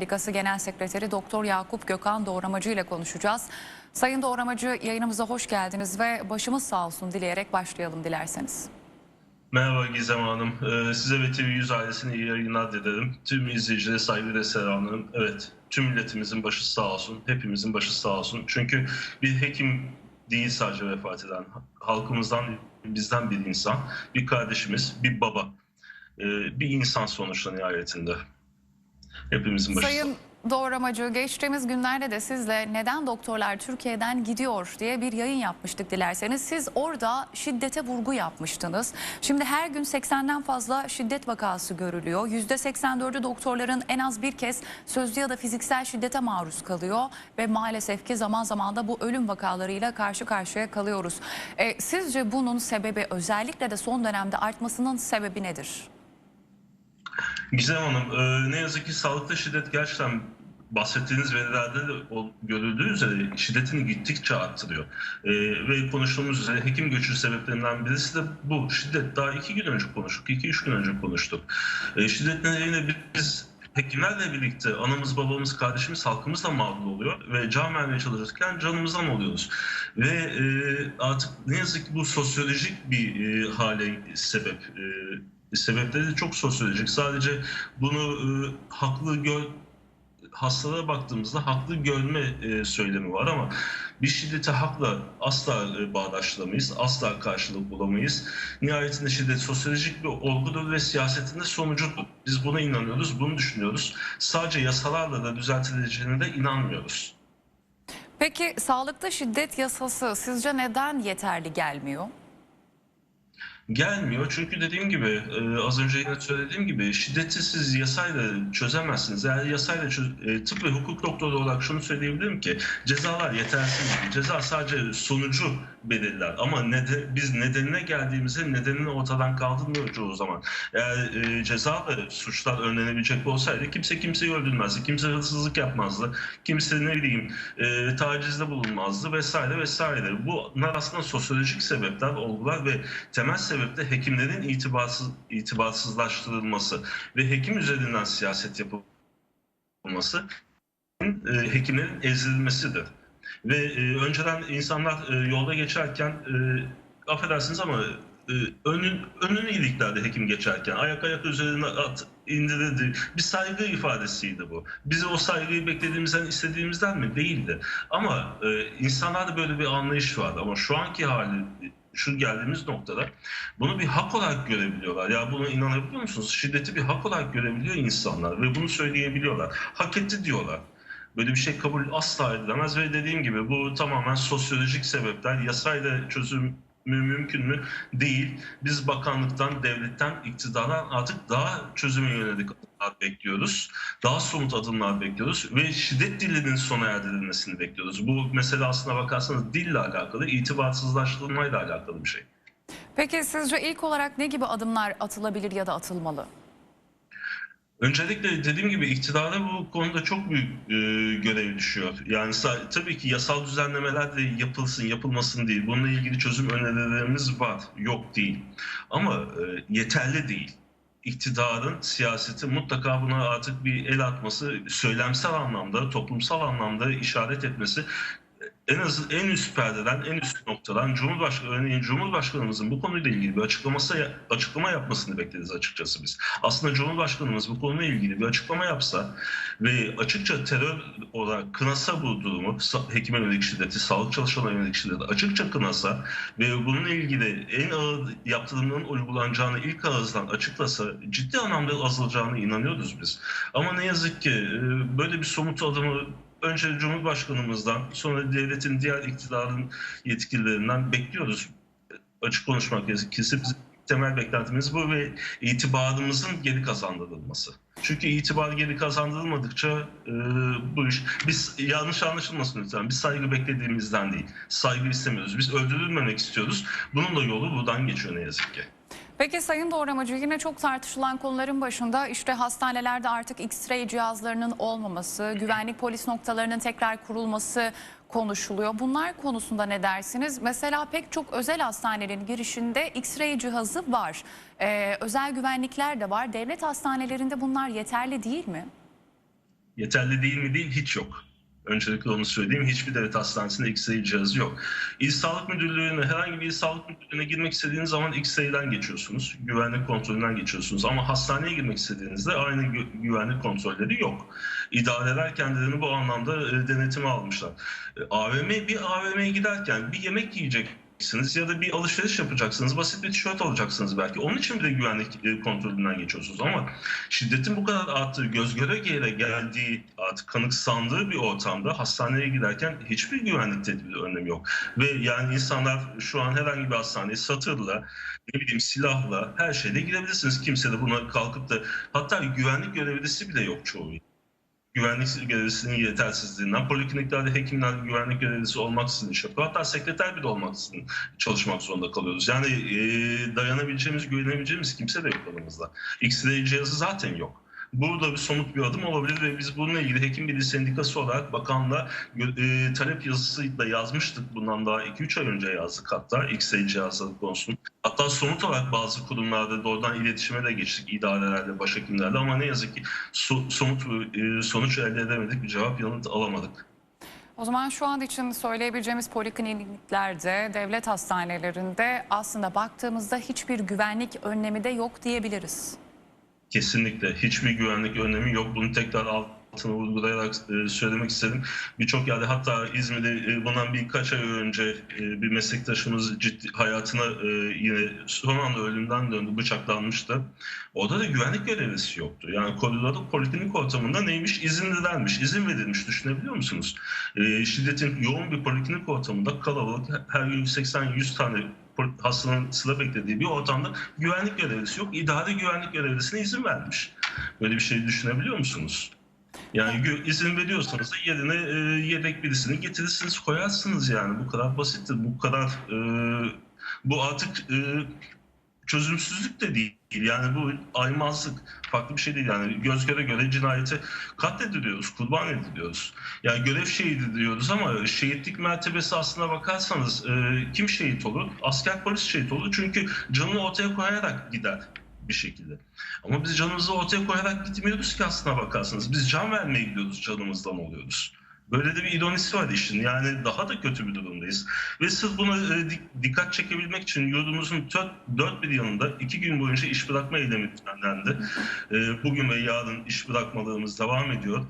Sendikası Genel Sekreteri Doktor Yakup Gökhan Doğramacı ile konuşacağız. Sayın Doğramacı yayınımıza hoş geldiniz ve başımız sağ olsun dileyerek başlayalım dilerseniz. Merhaba Gizem Hanım. Ee, size ve TV100 ailesine iyi yayınlar dilerim. Tüm izleyicilere saygı ve selamlarım. Evet, tüm milletimizin başı sağ olsun, hepimizin başı sağ olsun. Çünkü bir hekim değil sadece vefat eden. Halkımızdan, bizden bir insan, bir kardeşimiz, bir baba. Ee, bir insan sonuçta nihayetinde. Hepimizin başı sağ Sayın Doğramacı geçtiğimiz günlerde de sizle neden doktorlar Türkiye'den gidiyor diye bir yayın yapmıştık dilerseniz. Siz orada şiddete vurgu yapmıştınız. Şimdi her gün 80'den fazla şiddet vakası görülüyor. %84'ü doktorların en az bir kez sözlü ya da fiziksel şiddete maruz kalıyor. Ve maalesef ki zaman zaman da bu ölüm vakalarıyla karşı karşıya kalıyoruz. E, sizce bunun sebebi özellikle de son dönemde artmasının sebebi nedir? Gizem Hanım, e, ne yazık ki sağlıkta şiddet gerçekten bahsettiğiniz verilerde de görüldüğü üzere şiddetini gittikçe arttırıyor. E, ve konuştuğumuz üzere hekim göçü sebeplerinden birisi de bu. Şiddet daha iki gün önce konuştuk, iki üç gün önce konuştuk. E, şiddet nedeniyle biz hekimlerle birlikte anamız, babamız, kardeşimiz, halkımız da mağdur oluyor ve can vermeye çalışırken canımızdan oluyoruz. Ve e, artık ne yazık ki bu sosyolojik bir e, hale sebep. E, sebepleri de çok sosyolojik. Sadece bunu e, haklı gör hastalara baktığımızda haklı görme e, söylemi var ama bir şiddeti hakla asla e, bağdaştıramayız, asla karşılık bulamayız. Nihayetinde şiddet sosyolojik bir olgudur ve siyasetin de sonucudur. Biz buna inanıyoruz, bunu düşünüyoruz. Sadece yasalarla da düzeltileceğine de inanmıyoruz. Peki sağlıkta şiddet yasası sizce neden yeterli gelmiyor? Gelmiyor çünkü dediğim gibi e, az önce yine söylediğim gibi şiddeti siz yasayla çözemezsiniz. Eğer yasayla çöz, e, tıp ve hukuk doktoru olarak şunu söyleyebilirim ki cezalar yetersiz. Ceza sadece sonucu belirler ama nede, biz nedenine geldiğimizde nedenini ortadan kaldırmıyor çoğu zaman. Eğer e, ceza ve suçlar önlenebilecek olsaydı kimse kimseyi öldürmezdi, kimse hırsızlık yapmazdı, kimse ne bileyim e, tacizde bulunmazdı vesaire vesaire. Bunlar aslında sosyolojik sebepler, olgular ve temel sebep de hekimlerin itibarsız, itibarsızlaştırılması ve hekim üzerinden siyaset yapılması e, hekimlerin ezilmesidir. Ve e, önceden insanlar e, yolda geçerken e, affedersiniz ama e, önün önünü iliklerdi hekim geçerken. Ayak ayak üzerine at, indirirdi. Bir saygı ifadesiydi bu. Bizi o saygıyı beklediğimizden, istediğimizden mi? Değildi. Ama e, insanlarda böyle bir anlayış vardı. Ama şu anki hali şu geldiğimiz noktada bunu bir hak olarak görebiliyorlar. Ya buna inanabiliyor musunuz? Şiddeti bir hak olarak görebiliyor insanlar ve bunu söyleyebiliyorlar. Hak etti diyorlar. Böyle bir şey kabul asla edilemez ve dediğim gibi bu tamamen sosyolojik sebepler. Yasayla çözüm mümkün mü? Değil. Biz bakanlıktan, devletten, iktidardan artık daha çözüme yönelik adımlar bekliyoruz. Daha somut adımlar bekliyoruz ve şiddet dilinin sona erdirilmesini bekliyoruz. Bu mesele aslına bakarsanız dille alakalı, itibarsızlaştırılmayla alakalı bir şey. Peki sizce ilk olarak ne gibi adımlar atılabilir ya da atılmalı? Öncelikle dediğim gibi iktidara bu konuda çok büyük e, görev düşüyor. Yani tabii ki yasal düzenlemeler de yapılsın, yapılmasın değil. Bununla ilgili çözüm önerilerimiz var, yok değil. Ama e, yeterli değil. İktidarın siyaseti mutlaka buna artık bir el atması, söylemsel anlamda, toplumsal anlamda işaret etmesi en az en üst perdeden, en üst noktadan Cumhurbaşkanı örneğin Cumhurbaşkanımızın bu konuyla ilgili bir açıklaması açıklama yapmasını bekleriz açıkçası biz. Aslında Cumhurbaşkanımız bu konuyla ilgili bir açıklama yapsa ve açıkça terör olarak kınasa bu durumu, hekime yönelik şiddeti, sağlık çalışanlarına yönelik şiddeti açıkça kınasa ve bununla ilgili en ağır yaptırımların uygulanacağını ilk ağızdan açıklasa ciddi anlamda azalacağını inanıyoruz biz. Ama ne yazık ki e, böyle bir somut adımı önce Cumhurbaşkanımızdan sonra devletin diğer iktidarın yetkililerinden bekliyoruz. Açık konuşmak gerekirse bizim temel beklentimiz bu ve itibarımızın geri kazandırılması. Çünkü itibar geri kazandırılmadıkça e, bu iş biz yanlış anlaşılmasın lütfen. Biz saygı beklediğimizden değil. Saygı istemiyoruz. Biz öldürülmemek istiyoruz. Bunun da yolu buradan geçiyor ne yazık ki. Peki Sayın Doğramacı yine çok tartışılan konuların başında işte hastanelerde artık X-ray cihazlarının olmaması, güvenlik polis noktalarının tekrar kurulması konuşuluyor. Bunlar konusunda ne dersiniz? Mesela pek çok özel hastanelerin girişinde X-ray cihazı var. Ee, özel güvenlikler de var. Devlet hastanelerinde bunlar yeterli değil mi? Yeterli değil mi değil hiç yok. Öncelikle onu söyleyeyim. Hiçbir devlet hastanesinde X-ray cihazı yok. İl Sağlık Müdürlüğü'ne, herhangi bir il sağlık müdürlüğüne girmek istediğiniz zaman X-ray'den geçiyorsunuz. Güvenlik kontrolünden geçiyorsunuz. Ama hastaneye girmek istediğinizde aynı gü- güvenlik kontrolleri yok. İdareler kendilerini bu anlamda e, denetime almışlar. E, AVM bir AVM'ye giderken bir yemek yiyeceksiniz ya da bir alışveriş yapacaksınız. Basit bir tişört alacaksınız belki. Onun için bile güvenlik e, kontrolünden geçiyorsunuz. Ama şiddetin bu kadar arttığı, göz göre göre geldiği, artık kanıksandığı bir ortamda hastaneye giderken hiçbir güvenlik tedbiri önlemi yok. Ve yani insanlar şu an herhangi bir hastaneye satırla, ne bileyim silahla, her şeyle girebilirsiniz. Kimse de buna kalkıp da hatta güvenlik görevlisi bile yok çoğu güvenlik görevlisinin yetersizliğinden, polikliniklerde hekimler güvenlik görevlisi olmaksızın iş yapıyor. Hatta sekreter bile olmaksızın çalışmak zorunda kalıyoruz. Yani e, dayanabileceğimiz, güvenebileceğimiz kimse de yok aramızda. X-ray cihazı zaten yok. Burada bir somut bir adım olabilir ve biz bununla ilgili Hekim Birliği Sendikası olarak bakanla e, talep yazısıyla yazmıştık. Bundan daha 2-3 ay önce yazdık hatta X-ray cihazları konusunu. Hatta somut olarak bazı kurumlarda doğrudan iletişime de geçtik idarelerle, başhekimlerle ama ne yazık ki so- somut e, sonuç elde edemedik, bir cevap yanıt alamadık. O zaman şu an için söyleyebileceğimiz polikliniklerde, devlet hastanelerinde aslında baktığımızda hiçbir güvenlik önlemi de yok diyebiliriz. Kesinlikle hiçbir güvenlik önlemi yok. Bunu tekrar altını vurgulayarak e, söylemek istedim. Birçok yerde hatta İzmir'de e, bundan birkaç ay önce e, bir meslektaşımız ciddi hayatına yine son anda ölümden döndü, bıçaklanmıştı. Orada da güvenlik görevlisi yoktu. Yani koridorda poliklinik ortamında neymiş? İzinlilermiş, izin verilmiş. Düşünebiliyor musunuz? Şiddetin yoğun bir poliklinik ortamında kalabalık her gün 80-100 tane hastanın sıra beklediği bir ortamda güvenlik görevlisi yok. İdari güvenlik görevlisine izin vermiş. Böyle bir şey düşünebiliyor musunuz? Yani izin veriyorsanız da yerine e, yedek birisini getirirsiniz, koyarsınız yani. Bu kadar basittir. Bu kadar e, bu artık e, çözümsüzlük de değil. Yani bu aymazlık farklı bir şey değil. Yani göz göre göre cinayete katlediliyoruz, kurban ediliyoruz. Yani görev şehidi diyoruz ama şehitlik mertebesi aslına bakarsanız e, kim şehit olur? Asker polis şehit olur. Çünkü canını ortaya koyarak gider bir şekilde. Ama biz canımızı ortaya koyarak gitmiyoruz ki aslına bakarsanız. Biz can vermeye gidiyoruz, canımızdan oluyoruz. Böyle de bir ironisi var işin. Yani daha da kötü bir durumdayız. Ve sırf buna e, dik- dikkat çekebilmek için yurdumuzun dört, bir yanında iki gün boyunca iş bırakma eylemi düzenlendi. E, bugün ve yarın iş bırakmalığımız devam ediyor.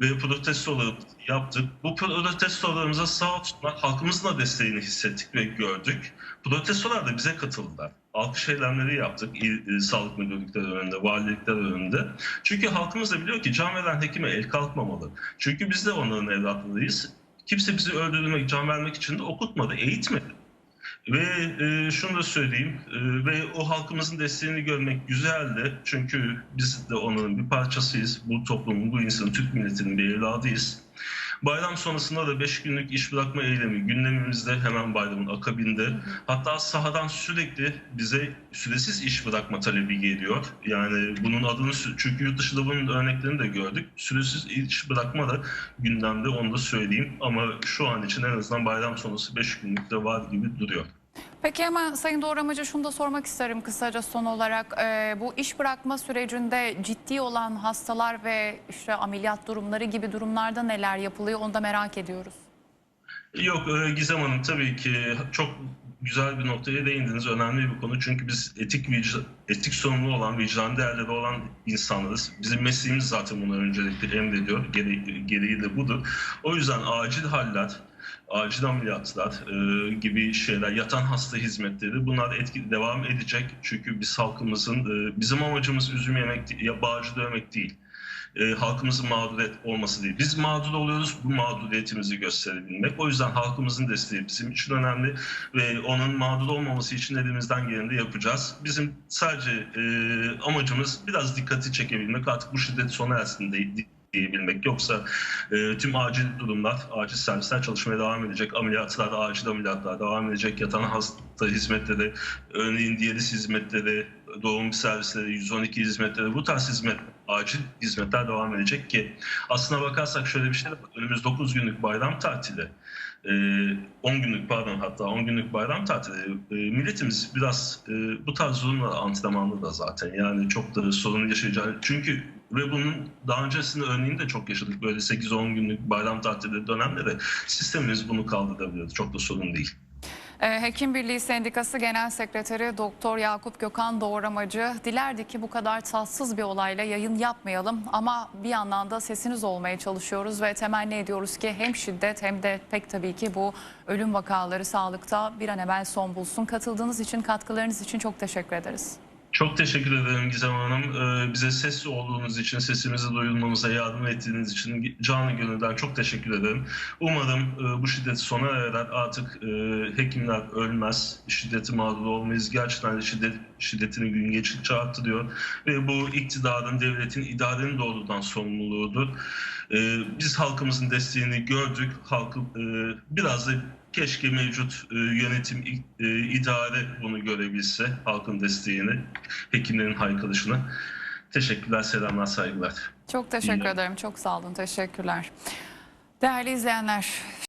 Ve protestoları yaptık. Bu protestolarımıza sağ olsunlar halkımızın da desteğini hissettik ve gördük. Protestolar da bize katıldılar. Alkış eylemleri yaptık il, e, sağlık müdürlükleri önünde, valilikler önünde. Çünkü halkımız da biliyor ki can veren hekime el kalkmamalı. Çünkü biz de onların evlatlarıyız. Kimse bizi öldürmek, can vermek için de okutmadı, eğitmedi. Ve e, şunu da söyleyeyim e, ve o halkımızın desteğini görmek güzeldi. Çünkü biz de onların bir parçasıyız. Bu toplumun, bu insanın, Türk milletinin bir evladıyız. Bayram sonrasında da 5 günlük iş bırakma eylemi gündemimizde hemen bayramın akabinde. Hatta sahadan sürekli bize süresiz iş bırakma talebi geliyor. Yani bunun adını çünkü yurt dışında bunun örneklerini de gördük. Süresiz iş bırakma da gündemde onu da söyleyeyim. Ama şu an için en azından bayram sonrası 5 günlük de var gibi duruyor. Peki hemen Sayın Doğramacı şunu da sormak isterim kısaca son olarak. Ee, bu iş bırakma sürecinde ciddi olan hastalar ve işte ameliyat durumları gibi durumlarda neler yapılıyor onu da merak ediyoruz. Yok e, Gizem Hanım tabii ki çok güzel bir noktaya değindiniz. Önemli bir konu. Çünkü biz etik vicdan, etik sorumlu olan, vicdan değerleri olan insanlarız. Bizim mesleğimiz zaten bunu öncelikle emrediyor. Gereği, gereği de budur. O yüzden acil haller, acil ameliyatlar e, gibi şeyler, yatan hasta hizmetleri bunlar etki devam edecek. Çünkü biz halkımızın, e, bizim amacımız üzüm yemek, ya bağcı dövmek değil e, halkımızın mağdur et, olması değil. Biz mağdur oluyoruz, bu mağduriyetimizi gösterebilmek. O yüzden halkımızın desteği bizim için önemli ve onun mağdur olmaması için elimizden geleni yapacağız. Bizim sadece e, amacımız biraz dikkati çekebilmek, artık bu şiddet sona ersin de- diyebilmek. Yoksa e, tüm acil durumlar, acil servisler çalışmaya devam edecek. Ameliyatlar, acil ameliyatlar devam edecek. Yatan hasta hizmetleri, örneğin diyaliz hizmetleri, doğum servisleri, 112 hizmetleri, bu tarz hizmet, acil hizmetler devam edecek ki aslına bakarsak şöyle bir şey de. Önümüz 9 günlük bayram tatili. Ee, 10 günlük pardon hatta 10 günlük bayram tatili. Ee, milletimiz biraz e, bu tarz durumlara antrenmanlı da zaten. Yani çok da sorun yaşayacağını. Çünkü ve bunun daha öncesinde örneğini de çok yaşadık. Böyle 8-10 günlük bayram tatili dönemde de sistemimiz bunu kaldırabiliyor. Çok da sorun değil. Ee, Hekim Birliği Sendikası Genel Sekreteri Doktor Yakup Gökhan Doğramacı dilerdi ki bu kadar tatsız bir olayla yayın yapmayalım ama bir yandan da sesiniz olmaya çalışıyoruz ve temenni ediyoruz ki hem şiddet hem de pek tabii ki bu ölüm vakaları sağlıkta bir an evvel son bulsun. Katıldığınız için, katkılarınız için çok teşekkür ederiz. Çok teşekkür ederim Gizem Hanım. Ee, Bize sesli olduğunuz için, sesimizi duyurmamıza yardım ettiğiniz için canı gönülden çok teşekkür ederim. Umarım e, bu şiddet sona erer. Artık e, hekimler ölmez, şiddeti mağdur olmayız. Gerçekten de şiddet, şiddetini gün geçtikçe arttırıyor. Ve bu iktidarın, devletin, idarenin doğrudan sorumluluğudur. E, Biz halkımızın desteğini gördük. Halkı e, biraz da keşke mevcut e, yönetim, e, idare bunu görebilse, halkın desteğini, hekimlerin haykırışını. Teşekkürler, selamlar, saygılar. Çok teşekkür İyi. ederim. Çok sağ olun. Teşekkürler. Değerli izleyenler,